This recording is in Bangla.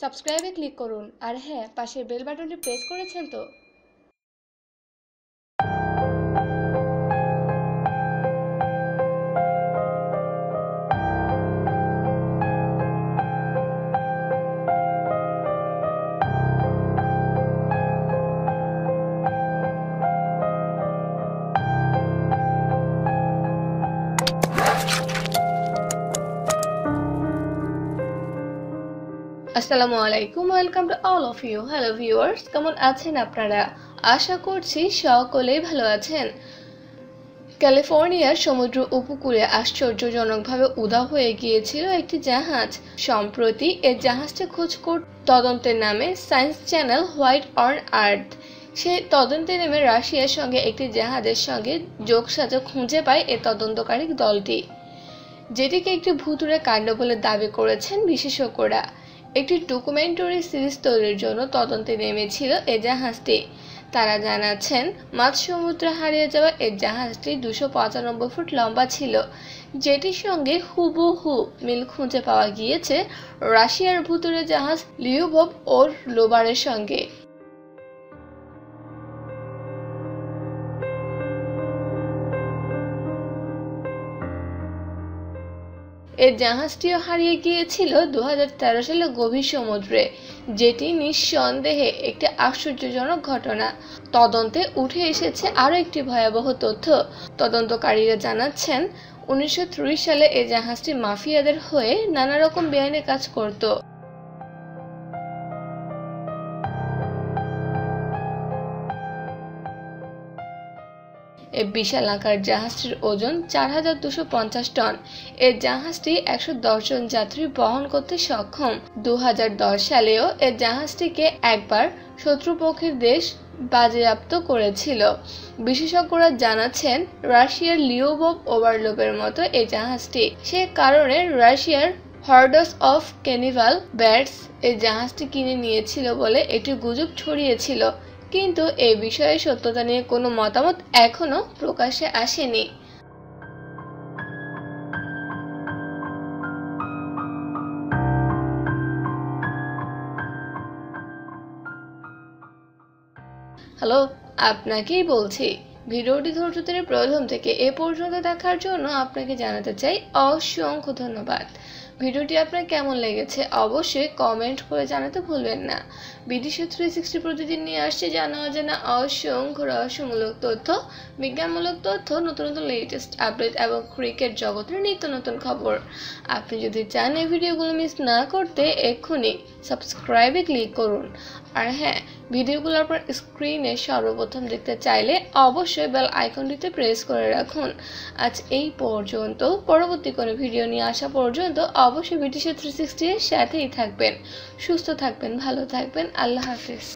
সাবস্ক্রাইবে ক্লিক করুন। আর হ্যাঁ পাশের বেল বাটনটি প্রেস করেছেন তো? আসসালামু আলাইকুম welcome to all of you hello viewers কেমন আছেন আপনারা? আশা করছি সকলেই ভালো আছেন। ক্যালিফোর্নিয়ার সমুদ্র উপকূলে আশ্চর্যজনকভাবে উদা হয়ে গিয়েছিল একটি জাহাজ। সম্প্রতি এ জাহাজটি খোঁজ তদন্তের নামে science channel what on earth. সে তদন্তে নেমে রাশিয়ার সঙ্গে একটি জাহাজের সঙ্গে যোগসাজক খুঁজে পায় এ তদন্তকারী দলটি। যেটিকে একটি ভুতুরে কাণ্ড বলে দাবি করেছেন বিশেষজ্ঞরা। একটি ডকুমেন্টারি সিরিজ তৈরির জন্য তদন্তে নেমেছিল এ জাহাজটি। তারা জানাচ্ছেন মাঝ সমুদ্রে হারিয়ে যাওয়া এ জাহাজটি দুশো পঁচানব্বই ফুট লম্বা ছিল, যেটির সঙ্গে হুবহু মিল খুঁজে পাওয়া গিয়েছে রাশিয়ার ভুতুরে জাহাজ লিউবব ও লোবারের সঙ্গে। এর জাহাজটিও হারিয়ে গিয়েছিল দু সালে গভীর সমুদ্রে, যেটি নিঃসন্দেহে একটি আশ্চর্যজনক ঘটনা। তদন্তে উঠে এসেছে আরও একটি ভয়াবহ তথ্য। তদন্তকারীরা জানাচ্ছেন, উনিশশো ত্রিশ সালে এই জাহাজটি মাফিয়াদের হয়ে নানা রকম বেআইনি কাজ করত। এই বিশাল আকার জাহাজটির ওজন চার হাজার দুশো পঞ্চাশ টন। এই জাহাজটি একশো দশ জন যাত্রী বহন করতে সক্ষম। দু হাজার দশ সালেও এই জাহাজটিকে একবার শত্রুপক্ষের দেশ বাজেয়াপ্ত করেছিল। বিশেষজ্ঞরা জানাচ্ছেন, রাশিয়ার লিওবব ওভারলোপের মতো এই জাহাজটি। সে কারণে রাশিয়ার হর্ডস অফ ক্যানিভাল ব্যাটস এই জাহাজটি কিনে নিয়েছিল বলে একটি গুজব ছড়িয়েছিল। কিন্তু এই বিষয়ে সত্যতা নিয়ে কোনো মতামত এখনও প্রকাশ্যে আসেনি। হ্যালো, আপনাকেই বলছি, ভিডিওটি ধৈর্য ধরে প্রথম থেকে এ পর্যন্ত দেখার জন্য আপনাকে জানাতে চাই অসংখ্য ধন্যবাদ। ভিডিওটি আপনার কেমন লেগেছে অবশ্যই কমেন্ট করে জানাতে ভুলবেন না। বিদেশি থ্রি সিক্সটি প্রতিদিন নিয়ে আসছে জানা অজানা অসংখ্য রহস্যমূলক তথ্য, বিজ্ঞানমূলক তথ্য, নতুন নতুন লেটেস্ট আপডেট এবং ক্রিকেট জগতের নিত্য নতুন খবর। আপনি যদি চান এই ভিডিওগুলো মিস না করতে, এক্ষুনি সাবস্ক্রাইবে ক্লিক করুন। আর হ্যাঁ ভিডিওগুলো আপনার স্ক্রিনে সর্বপ্রথম দেখতে চাইলে অবশ্যই বেল আইকনটিতে প্রেস করে রাখুন। আজ এই পর্যন্ত, পরবর্তী কোনো ভিডিও নিয়ে আসা পর্যন্ত অবশ্যই ব্রিটিশের থ্রি সিক্সটির সাথেই থাকবেন। সুস্থ থাকবেন ভালো থাকবেন। আল্লাহ হাফিজ।